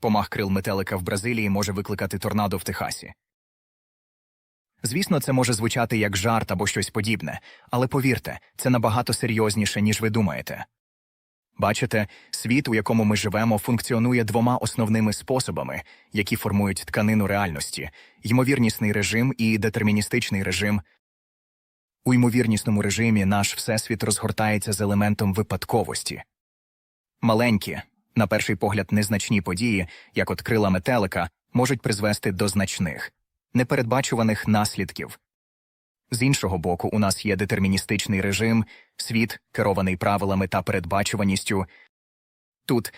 Помах крил метелика в Бразилії може викликати торнадо в Техасі. Звісно, це може звучати як жарт або щось подібне, але повірте, це набагато серйозніше, ніж ви думаєте. Бачите, світ, у якому ми живемо, функціонує двома основними способами, які формують тканину реальності ймовірнісний режим і детерміністичний режим. У ймовірнісному режимі наш всесвіт розгортається з елементом випадковості. Маленькі, на перший погляд, незначні події, як от крила метелика, можуть призвести до значних, непередбачуваних наслідків. З іншого боку, у нас є детерміністичний режим, світ, керований правилами та передбачуваністю. Тут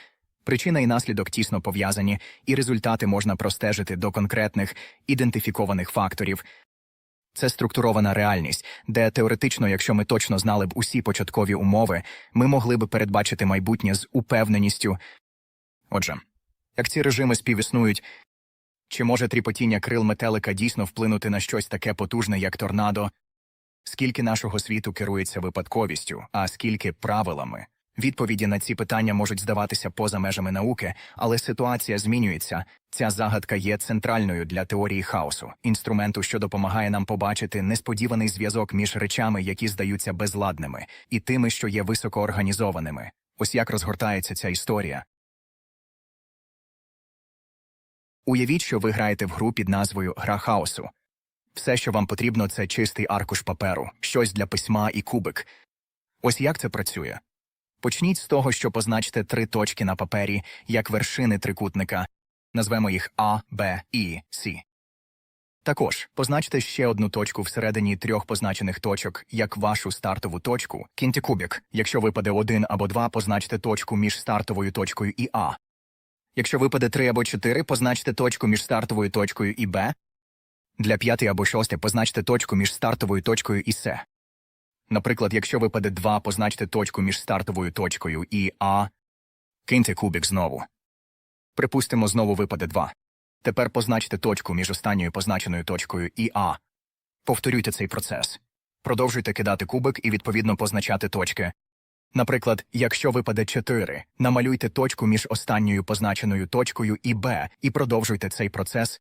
причина і наслідок тісно пов'язані, і результати можна простежити до конкретних ідентифікованих факторів. Це структурована реальність, де теоретично, якщо ми точно знали б усі початкові умови, ми могли б передбачити майбутнє з упевненістю. Отже, як ці режими співіснують, чи може тріпотіння крил метелика дійсно вплинути на щось таке потужне, як торнадо? Скільки нашого світу керується випадковістю, а скільки правилами? Відповіді на ці питання можуть здаватися поза межами науки, але ситуація змінюється. Ця загадка є центральною для теорії хаосу, інструменту, що допомагає нам побачити несподіваний зв'язок між речами, які здаються безладними, і тими, що є високоорганізованими. Ось як розгортається ця історія. Уявіть, що ви граєте в гру під назвою Гра хаосу. Все, що вам потрібно, це чистий аркуш паперу, щось для письма і кубик. Ось як це працює. Почніть з того, що позначте три точки на папері, як вершини трикутника, назвемо їх А, Б, І, С. Також позначте ще одну точку всередині трьох позначених точок, як вашу стартову точку, кіньте кубик. Якщо випаде один або два, позначте точку між стартовою точкою і А. Якщо випаде 3 або 4, позначте точку між стартовою точкою і Б. Для 5 або 6 позначте точку між стартовою точкою і С. Наприклад, якщо випаде 2, позначте точку між стартовою точкою і А. Киньте кубик знову. Припустимо, знову випаде 2. Тепер позначте точку між останньою позначеною точкою і А. Повторюйте цей процес. Продовжуйте кидати кубик і відповідно позначати точки. Наприклад, якщо випаде 4, намалюйте точку між останньою позначеною точкою і Б і продовжуйте цей процес.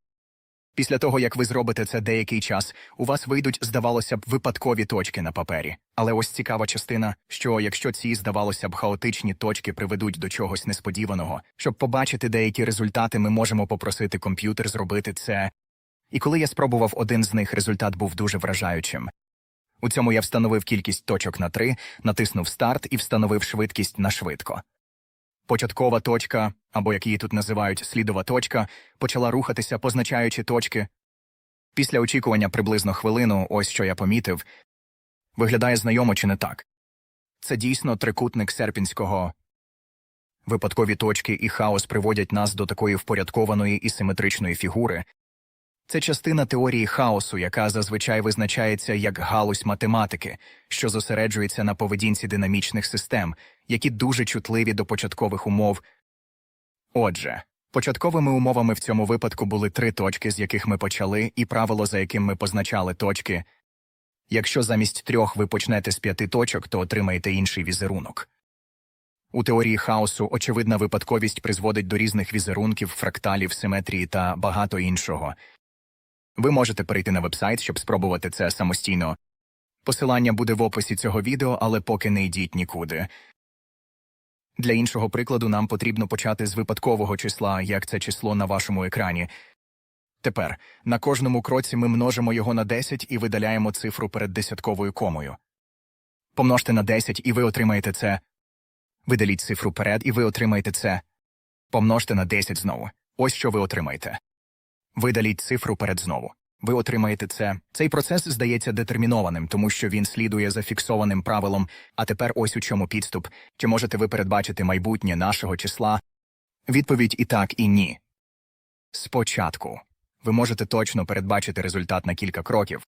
Після того, як ви зробите це деякий час, у вас вийдуть, здавалося б, випадкові точки на папері. Але ось цікава частина, що якщо ці, здавалося б, хаотичні точки приведуть до чогось несподіваного, щоб побачити деякі результати, ми можемо попросити комп'ютер зробити це. І коли я спробував один з них, результат був дуже вражаючим. У цьому я встановив кількість точок на 3, натиснув старт і встановив швидкість на швидко. Початкова точка, або як її тут називають слідова точка, почала рухатися, позначаючи точки. Після очікування приблизно хвилину, ось що я помітив, виглядає знайомо чи не так. Це дійсно трикутник серпінського. Випадкові точки і хаос приводять нас до такої впорядкованої і симетричної фігури, це частина теорії хаосу, яка зазвичай визначається як галузь математики, що зосереджується на поведінці динамічних систем, які дуже чутливі до початкових умов. Отже, початковими умовами в цьому випадку були три точки, з яких ми почали, і правило, за яким ми позначали точки. Якщо замість трьох ви почнете з п'яти точок, то отримаєте інший візерунок. У теорії хаосу очевидна випадковість призводить до різних візерунків, фракталів, симетрії та багато іншого. Ви можете перейти на вебсайт, щоб спробувати це самостійно. Посилання буде в описі цього відео, але поки не йдіть нікуди. Для іншого прикладу нам потрібно почати з випадкового числа, як це число на вашому екрані. Тепер на кожному кроці ми множимо його на 10 і видаляємо цифру перед десятковою комою. Помножте на 10 і ви отримаєте це. Видаліть цифру перед і ви отримаєте це. Помножте на 10 знову. Ось що ви отримаєте. Видаліть цифру перед знову. Ви отримаєте це. Цей процес здається детермінованим, тому що він слідує за фіксованим правилом. А тепер ось у чому підступ. Чи можете ви передбачити майбутнє нашого числа? Відповідь і так, і ні. Спочатку ви можете точно передбачити результат на кілька кроків,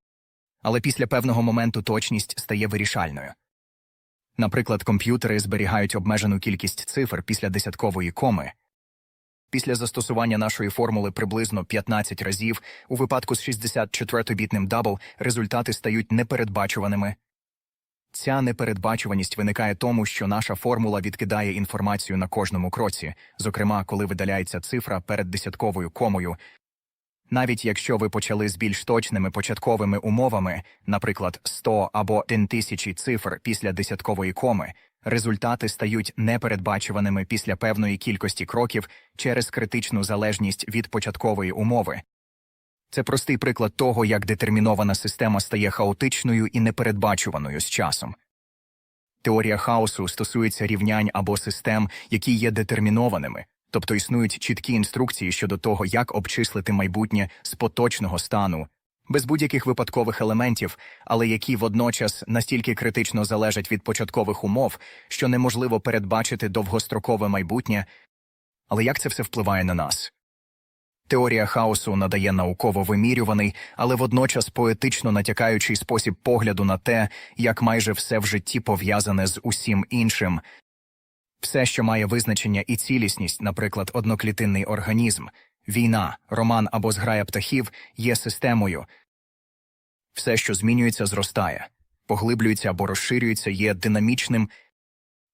але після певного моменту точність стає вирішальною. Наприклад, комп'ютери зберігають обмежену кількість цифр після десяткової коми. Після застосування нашої формули приблизно 15 разів у випадку з 64-бітним дабл результати стають непередбачуваними. Ця непередбачуваність виникає тому, що наша формула відкидає інформацію на кожному кроці, зокрема, коли видаляється цифра перед десятковою комою. Навіть якщо ви почали з більш точними початковими умовами, наприклад, 100 або 1000 цифр після десяткової коми, результати стають непередбачуваними після певної кількості кроків через критичну залежність від початкової умови. Це простий приклад того, як детермінована система стає хаотичною і непередбачуваною з часом. Теорія хаосу стосується рівнянь або систем, які є детермінованими, тобто існують чіткі інструкції щодо того, як обчислити майбутнє з поточного стану, без будь-яких випадкових елементів, але які водночас настільки критично залежать від початкових умов, що неможливо передбачити довгострокове майбутнє. Але як це все впливає на нас? Теорія хаосу надає науково вимірюваний, але водночас поетично натякаючий спосіб погляду на те, як майже все в житті пов'язане з усім іншим. Все, що має визначення і цілісність, наприклад, одноклітинний організм, війна, роман або зграя птахів, є системою. Все, що змінюється, зростає, поглиблюється або розширюється, є динамічним.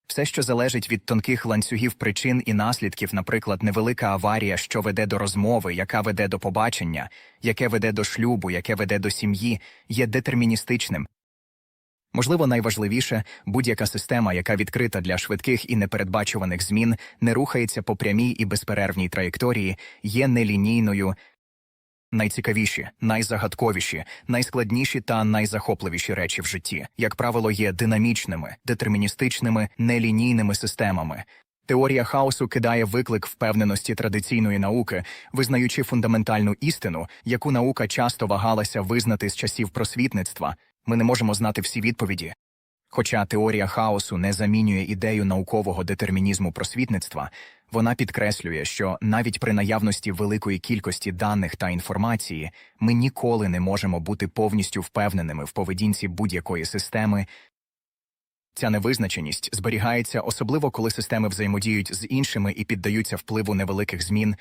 Все, що залежить від тонких ланцюгів причин і наслідків, наприклад, невелика аварія, що веде до розмови, яка веде до побачення, яке веде до шлюбу, яке веде до сім'ї, є детерміністичним. Можливо, найважливіше, будь-яка система, яка відкрита для швидких і непередбачуваних змін, не рухається по прямій і безперервній траєкторії, є нелінійною. Найцікавіші, найзагадковіші, найскладніші та найзахопливіші речі в житті, як правило, є динамічними, детерміністичними, нелінійними системами. Теорія хаосу кидає виклик впевненості традиційної науки, визнаючи фундаментальну істину, яку наука часто вагалася визнати з часів просвітництва. Ми не можемо знати всі відповіді. Хоча теорія хаосу не замінює ідею наукового детермінізму просвітництва, вона підкреслює, що навіть при наявності великої кількості даних та інформації ми ніколи не можемо бути повністю впевненими в поведінці будь-якої системи. Ця невизначеність зберігається особливо коли системи взаємодіють з іншими і піддаються впливу невеликих змін.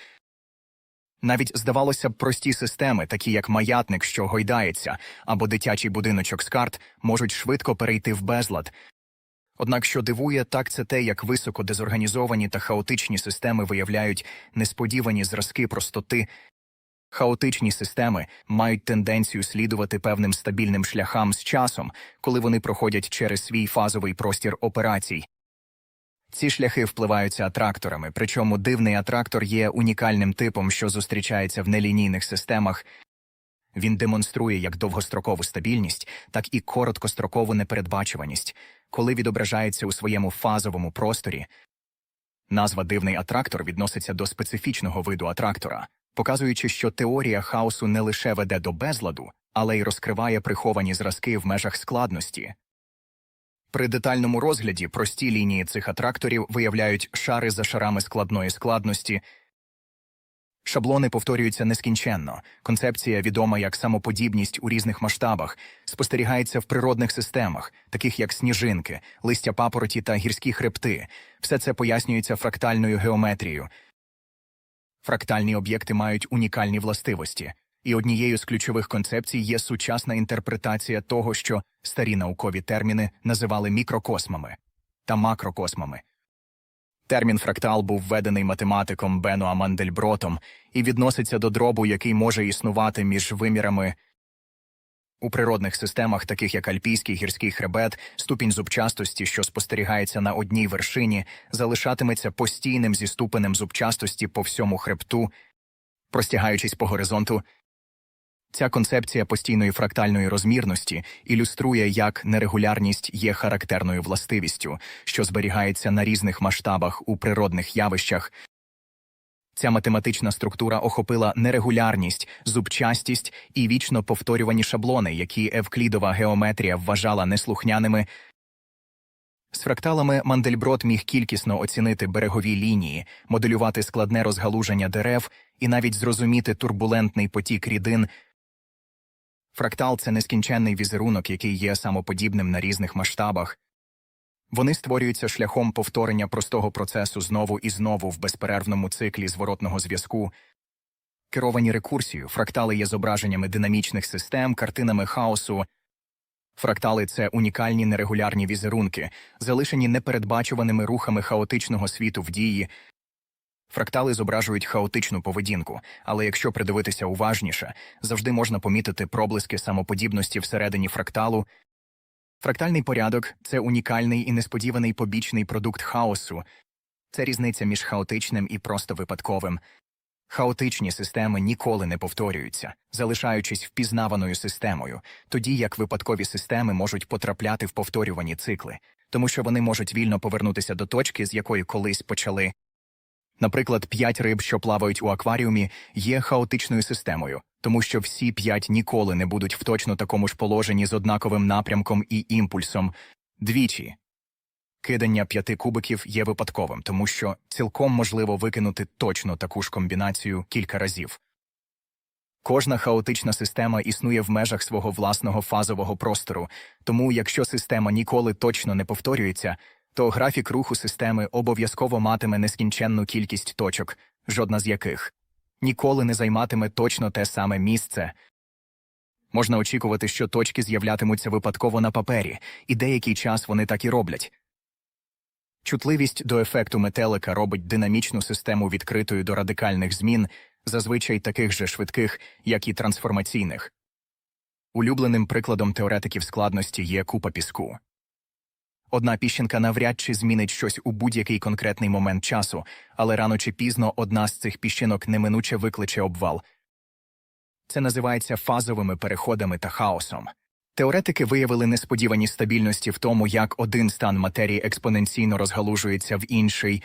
Навіть здавалося б, прості системи, такі як маятник, що гойдається, або дитячий будиночок з карт, можуть швидко перейти в безлад. Однак, що дивує, так це те, як високо дезорганізовані та хаотичні системи виявляють несподівані зразки простоти. Хаотичні системи мають тенденцію слідувати певним стабільним шляхам з часом, коли вони проходять через свій фазовий простір операцій. Ці шляхи впливаються атракторами, причому дивний атрактор є унікальним типом, що зустрічається в нелінійних системах. Він демонструє як довгострокову стабільність, так і короткострокову непередбачуваність, коли відображається у своєму фазовому просторі. Назва дивний атрактор відноситься до специфічного виду атрактора, показуючи, що теорія хаосу не лише веде до безладу, але й розкриває приховані зразки в межах складності. При детальному розгляді прості лінії цих атракторів виявляють шари за шарами складної складності. Шаблони повторюються нескінченно. Концепція, відома як самоподібність у різних масштабах, спостерігається в природних системах, таких як сніжинки, листя папороті та гірські хребти. Все це пояснюється фрактальною геометрією. Фрактальні об'єкти мають унікальні властивості, і однією з ключових концепцій є сучасна інтерпретація того, що старі наукові терміни називали мікрокосмами та макрокосмами. Термін фрактал був введений математиком Бенуа Мандельбротом і відноситься до дробу, який може існувати між вимірами. У природних системах, таких як альпійський гірський хребет, ступінь зубчастості, що спостерігається на одній вершині, залишатиметься постійним зі ступенем зубчастості по всьому хребту, простягаючись по горизонту. Ця концепція постійної фрактальної розмірності ілюструє, як нерегулярність є характерною властивістю, що зберігається на різних масштабах у природних явищах. Ця математична структура охопила нерегулярність, зубчастість і вічно повторювані шаблони, які евклідова геометрія вважала неслухняними. З фракталами Мандельброд міг кількісно оцінити берегові лінії, моделювати складне розгалуження дерев і навіть зрозуміти турбулентний потік рідин. Фрактал це нескінченний візерунок, який є самоподібним на різних масштабах. Вони створюються шляхом повторення простого процесу знову і знову в безперервному циклі зворотного зв'язку. Керовані рекурсією, фрактали є зображеннями динамічних систем, картинами хаосу. Фрактали це унікальні нерегулярні візерунки, залишені непередбачуваними рухами хаотичного світу в дії. Фрактали зображують хаотичну поведінку, але якщо придивитися уважніше, завжди можна помітити проблиски самоподібності всередині фракталу. Фрактальний порядок це унікальний і несподіваний побічний продукт хаосу. Це різниця між хаотичним і просто випадковим. Хаотичні системи ніколи не повторюються, залишаючись впізнаваною системою, тоді як випадкові системи можуть потрапляти в повторювані цикли, тому що вони можуть вільно повернутися до точки, з якої колись почали. Наприклад, п'ять риб, що плавають у акваріумі, є хаотичною системою, тому що всі п'ять ніколи не будуть в точно такому ж положенні з однаковим напрямком і імпульсом. Двічі. Кидання п'яти кубиків є випадковим, тому що цілком можливо викинути точно таку ж комбінацію кілька разів. Кожна хаотична система існує в межах свого власного фазового простору, тому якщо система ніколи точно не повторюється, то графік руху системи обов'язково матиме нескінченну кількість точок, жодна з яких ніколи не займатиме точно те саме місце. Можна очікувати, що точки з'являтимуться випадково на папері, і деякий час вони так і роблять. Чутливість до ефекту метелика робить динамічну систему відкритою до радикальних змін, зазвичай таких же швидких, як і трансформаційних. Улюбленим прикладом теоретиків складності є купа піску. Одна піщинка навряд чи змінить щось у будь-який конкретний момент часу, але рано чи пізно одна з цих піщинок неминуче викличе обвал. Це називається фазовими переходами та хаосом. Теоретики виявили несподівані стабільності в тому, як один стан матерії експоненційно розгалужується в інший.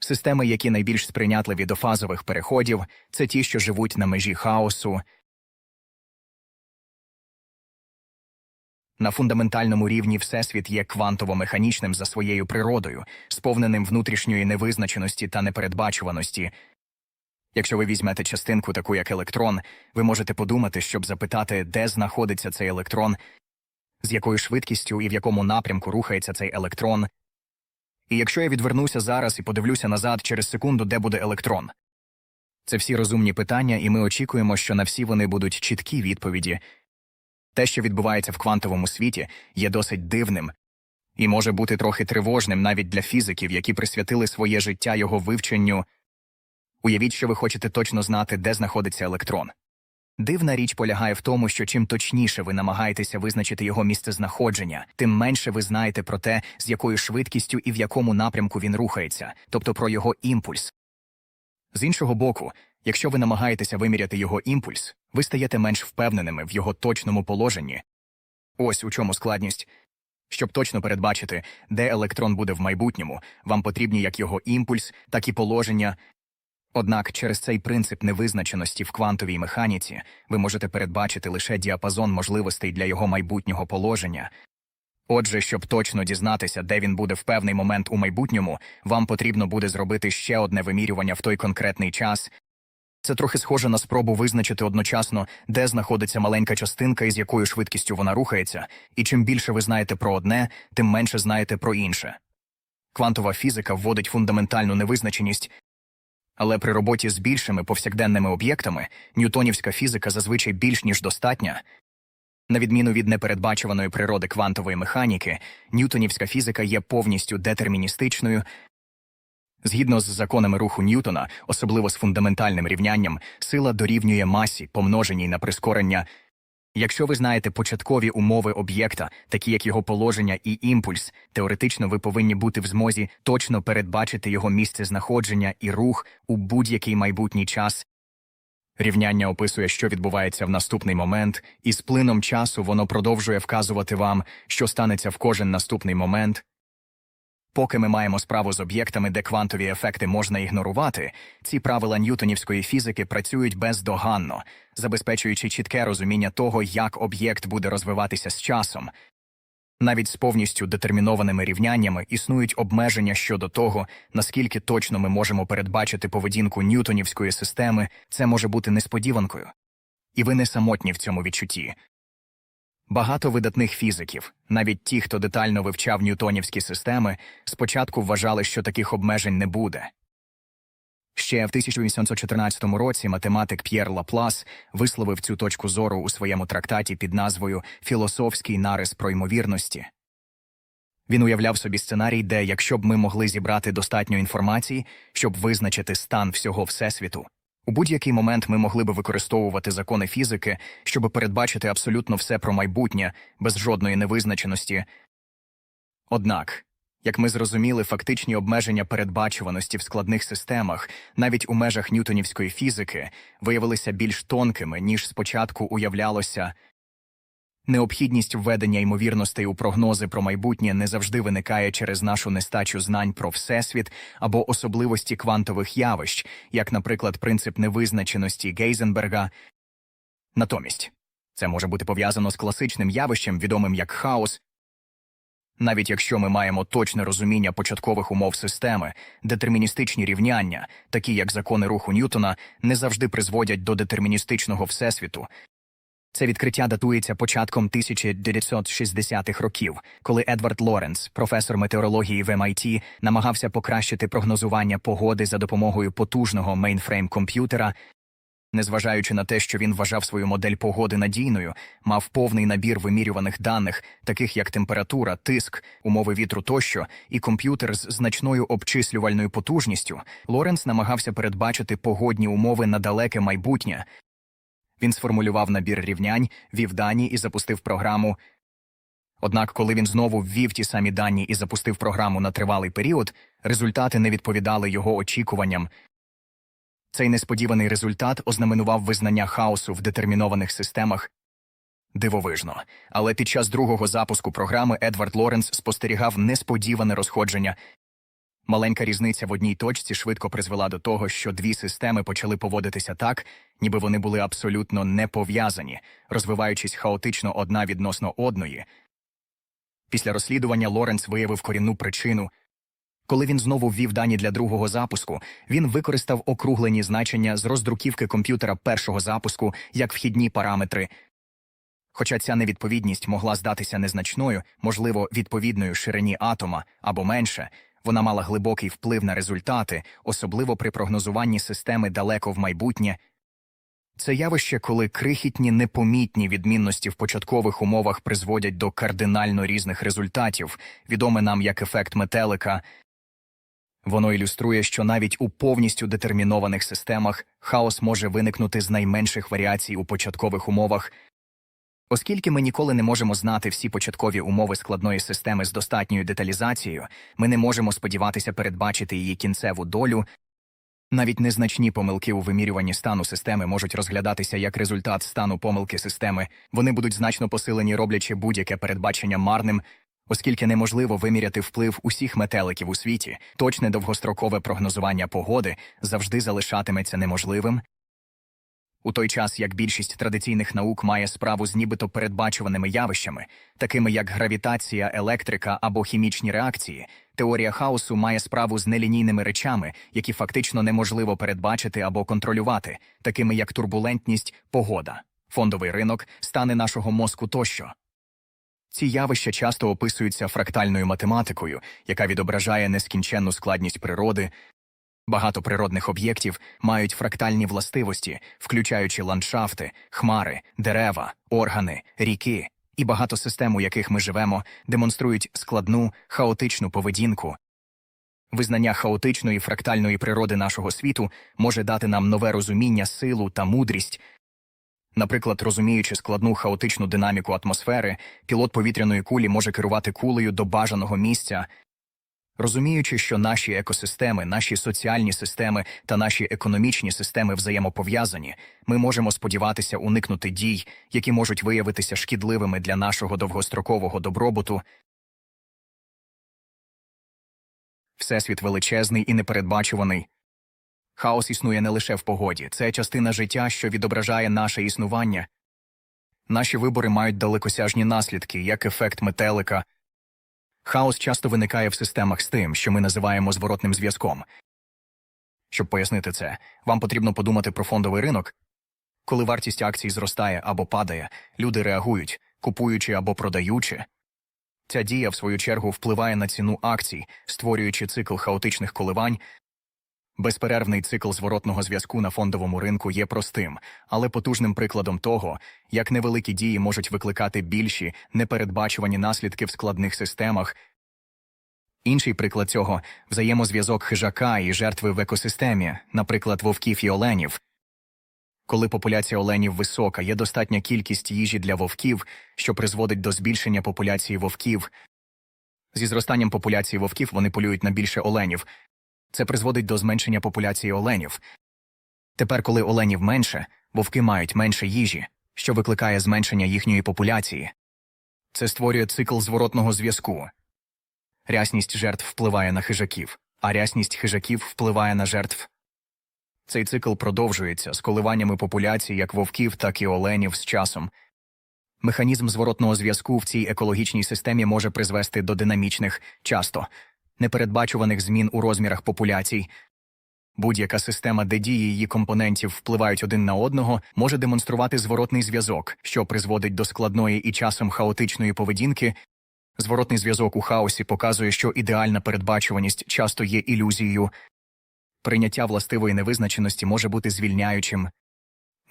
Системи, які найбільш сприйнятливі до фазових переходів, це ті, що живуть на межі хаосу. На фундаментальному рівні Всесвіт є квантово-механічним за своєю природою, сповненим внутрішньої невизначеності та непередбачуваності. Якщо ви візьмете частинку, таку як електрон, ви можете подумати, щоб запитати, де знаходиться цей електрон, з якою швидкістю і в якому напрямку рухається цей електрон. І якщо я відвернуся зараз і подивлюся назад через секунду, де буде електрон. Це всі розумні питання, і ми очікуємо, що на всі вони будуть чіткі відповіді. Те, що відбувається в квантовому світі, є досить дивним і може бути трохи тривожним навіть для фізиків, які присвятили своє життя його вивченню. Уявіть, що ви хочете точно знати, де знаходиться електрон. Дивна річ полягає в тому, що чим точніше ви намагаєтеся визначити його місцезнаходження, тим менше ви знаєте про те, з якою швидкістю і в якому напрямку він рухається, тобто про його імпульс. З іншого боку, якщо ви намагаєтеся виміряти його імпульс, ви стаєте менш впевненими в його точному положенні. Ось у чому складність. Щоб точно передбачити, де електрон буде в майбутньому, вам потрібні як його імпульс, так і положення. Однак через цей принцип невизначеності в квантовій механіці ви можете передбачити лише діапазон можливостей для його майбутнього положення. Отже, щоб точно дізнатися, де він буде в певний момент у майбутньому, вам потрібно буде зробити ще одне вимірювання в той конкретний час. Це трохи схоже на спробу визначити одночасно, де знаходиться маленька частинка і з якою швидкістю вона рухається, і чим більше ви знаєте про одне, тим менше знаєте про інше. Квантова фізика вводить фундаментальну невизначеність, але при роботі з більшими повсякденними об'єктами ньютонівська фізика зазвичай більш ніж достатня. На відміну від непередбачуваної природи квантової механіки, ньютонівська фізика є повністю детерміністичною. Згідно з законами руху Ньютона, особливо з фундаментальним рівнянням, сила дорівнює масі, помноженій на прискорення. Якщо ви знаєте початкові умови об'єкта, такі як його положення і імпульс, теоретично ви повинні бути в змозі точно передбачити його місце знаходження і рух у будь-який майбутній час. Рівняння описує, що відбувається в наступний момент, і з плином часу воно продовжує вказувати вам, що станеться в кожен наступний момент. Поки ми маємо справу з об'єктами, де квантові ефекти можна ігнорувати, ці правила ньютонівської фізики працюють бездоганно, забезпечуючи чітке розуміння того, як об'єкт буде розвиватися з часом. Навіть з повністю детермінованими рівняннями існують обмеження щодо того, наскільки точно ми можемо передбачити поведінку ньютонівської системи, це може бути несподіванкою. І ви не самотні в цьому відчутті. Багато видатних фізиків, навіть ті, хто детально вивчав ньютонівські системи, спочатку вважали, що таких обмежень не буде. Ще в 1814 році математик П'єр Лаплас висловив цю точку зору у своєму трактаті під назвою Філософський нарис про ймовірності. Він уявляв собі сценарій, де, якщо б ми могли зібрати достатньо інформації, щоб визначити стан всього Всесвіту, у будь-який момент ми могли би використовувати закони фізики, щоб передбачити абсолютно все про майбутнє без жодної невизначеності. Однак, як ми зрозуміли, фактичні обмеження передбачуваності в складних системах, навіть у межах ньютонівської фізики, виявилися більш тонкими, ніж спочатку уявлялося. Необхідність введення ймовірностей у прогнози про майбутнє не завжди виникає через нашу нестачу знань про всесвіт або особливості квантових явищ, як, наприклад, принцип невизначеності Гейзенберга. Натомість це може бути пов'язано з класичним явищем, відомим як хаос. Навіть якщо ми маємо точне розуміння початкових умов системи, детерміністичні рівняння, такі як закони руху Ньютона, не завжди призводять до детерміністичного всесвіту. Це відкриття датується початком 1960-х років, коли Едвард Лоренс, професор метеорології в MIT, намагався покращити прогнозування погоди за допомогою потужного мейнфрейм-комп'ютера. Незважаючи на те, що він вважав свою модель погоди надійною, мав повний набір вимірюваних даних, таких як температура, тиск, умови вітру тощо, і комп'ютер з значною обчислювальною потужністю, Лоренс намагався передбачити погодні умови на далеке майбутнє. Він сформулював набір рівнянь, вів дані і запустив програму. Однак, коли він знову ввів ті самі дані і запустив програму на тривалий період, результати не відповідали його очікуванням. Цей несподіваний результат ознаменував визнання хаосу в детермінованих системах. Дивовижно, але під час другого запуску програми Едвард Лоренс спостерігав несподіване розходження. Маленька різниця в одній точці швидко призвела до того, що дві системи почали поводитися так, ніби вони були абсолютно не пов'язані, розвиваючись хаотично одна відносно одної. Після розслідування Лоренс виявив корінну причину. Коли він знову ввів дані для другого запуску, він використав округлені значення з роздруківки комп'ютера першого запуску як вхідні параметри. Хоча ця невідповідність могла здатися незначною, можливо, відповідною ширині атома або менше, вона мала глибокий вплив на результати, особливо при прогнозуванні системи далеко в майбутнє. Це явище, коли крихітні непомітні відмінності в початкових умовах призводять до кардинально різних результатів, відоме нам як ефект метелика. Воно ілюструє, що навіть у повністю детермінованих системах хаос може виникнути з найменших варіацій у початкових умовах. Оскільки ми ніколи не можемо знати всі початкові умови складної системи з достатньою деталізацією, ми не можемо сподіватися передбачити її кінцеву долю. Навіть незначні помилки у вимірюванні стану системи можуть розглядатися як результат стану помилки системи, вони будуть значно посилені, роблячи будь-яке передбачення марним, оскільки неможливо виміряти вплив усіх метеликів у світі, точне довгострокове прогнозування погоди завжди залишатиметься неможливим. У той час як більшість традиційних наук має справу з нібито передбачуваними явищами, такими як гравітація, електрика або хімічні реакції, теорія хаосу має справу з нелінійними речами, які фактично неможливо передбачити або контролювати, такими як турбулентність, погода, фондовий ринок, стани нашого мозку тощо. Ці явища часто описуються фрактальною математикою, яка відображає нескінченну складність природи, Багато природних об'єктів мають фрактальні властивості, включаючи ландшафти, хмари, дерева, органи, ріки, і багато систем, у яких ми живемо, демонструють складну, хаотичну поведінку. Визнання хаотичної фрактальної природи нашого світу може дати нам нове розуміння, силу та мудрість. Наприклад, розуміючи складну хаотичну динаміку атмосфери, пілот повітряної кулі може керувати кулею до бажаного місця, Розуміючи, що наші екосистеми, наші соціальні системи та наші економічні системи взаємопов'язані, ми можемо сподіватися уникнути дій, які можуть виявитися шкідливими для нашого довгострокового добробуту. Всесвіт величезний і непередбачуваний. Хаос існує не лише в погоді, це частина життя, що відображає наше існування. Наші вибори мають далекосяжні наслідки, як ефект метелика. Хаос часто виникає в системах з тим, що ми називаємо зворотним зв'язком. Щоб пояснити це, вам потрібно подумати про фондовий ринок. Коли вартість акцій зростає або падає, люди реагують, купуючи або продаючи. Ця дія, в свою чергу, впливає на ціну акцій, створюючи цикл хаотичних коливань. Безперервний цикл зворотного зв'язку на фондовому ринку є простим, але потужним прикладом того, як невеликі дії можуть викликати більші, непередбачувані наслідки в складних системах. Інший приклад цього взаємозв'язок хижака і жертви в екосистемі, наприклад, вовків і оленів. Коли популяція оленів висока, є достатня кількість їжі для вовків, що призводить до збільшення популяції вовків. Зі зростанням популяції вовків вони полюють на більше оленів. Це призводить до зменшення популяції оленів. Тепер, коли оленів менше, вовки мають менше їжі, що викликає зменшення їхньої популяції. Це створює цикл зворотного зв'язку. Рясність жертв впливає на хижаків, а рясність хижаків впливає на жертв. Цей цикл продовжується з коливаннями популяцій як вовків, так і оленів з часом. Механізм зворотного зв'язку в цій екологічній системі може призвести до динамічних, часто непередбачуваних змін у розмірах популяцій. Будь-яка система, де дії її компонентів впливають один на одного, може демонструвати зворотний зв'язок, що призводить до складної і часом хаотичної поведінки. Зворотний зв'язок у хаосі показує, що ідеальна передбачуваність часто є ілюзією. Прийняття властивої невизначеності може бути звільняючим.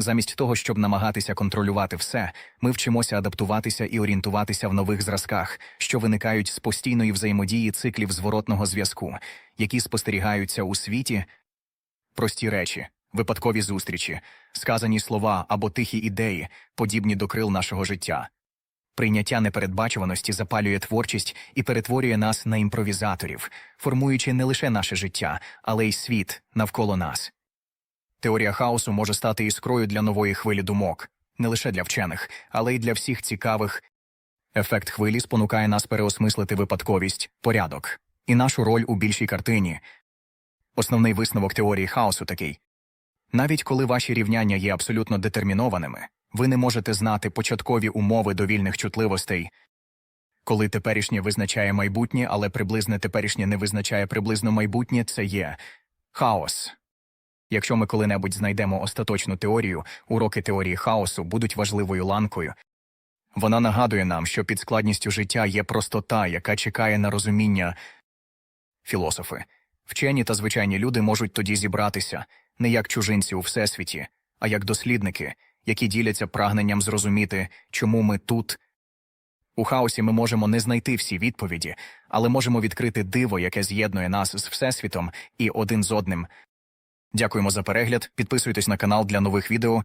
Замість того, щоб намагатися контролювати все, ми вчимося адаптуватися і орієнтуватися в нових зразках, що виникають з постійної взаємодії циклів зворотного зв'язку, які спостерігаються у світі. Прості речі, випадкові зустрічі, сказані слова або тихі ідеї, подібні до крил нашого життя. Прийняття непередбачуваності запалює творчість і перетворює нас на імпровізаторів, формуючи не лише наше життя, але й світ навколо нас. Теорія хаосу може стати іскрою для нової хвилі думок, не лише для вчених, але й для всіх цікавих. Ефект хвилі спонукає нас переосмислити випадковість, порядок і нашу роль у більшій картині. Основний висновок теорії хаосу такий навіть коли ваші рівняння є абсолютно детермінованими, ви не можете знати початкові умови довільних чутливостей. Коли теперішнє визначає майбутнє, але приблизне теперішнє не визначає приблизно майбутнє, це є хаос. Якщо ми коли-небудь знайдемо остаточну теорію, уроки теорії хаосу будуть важливою ланкою. Вона нагадує нам, що під складністю життя є простота, яка чекає на розуміння. Філософи, вчені та звичайні люди можуть тоді зібратися не як чужинці у всесвіті, а як дослідники, які діляться прагненням зрозуміти, чому ми тут. У хаосі ми можемо не знайти всі відповіді, але можемо відкрити диво, яке з'єднує нас з Всесвітом і один з одним. Дякуємо за перегляд. Підписуйтесь на канал для нових відео.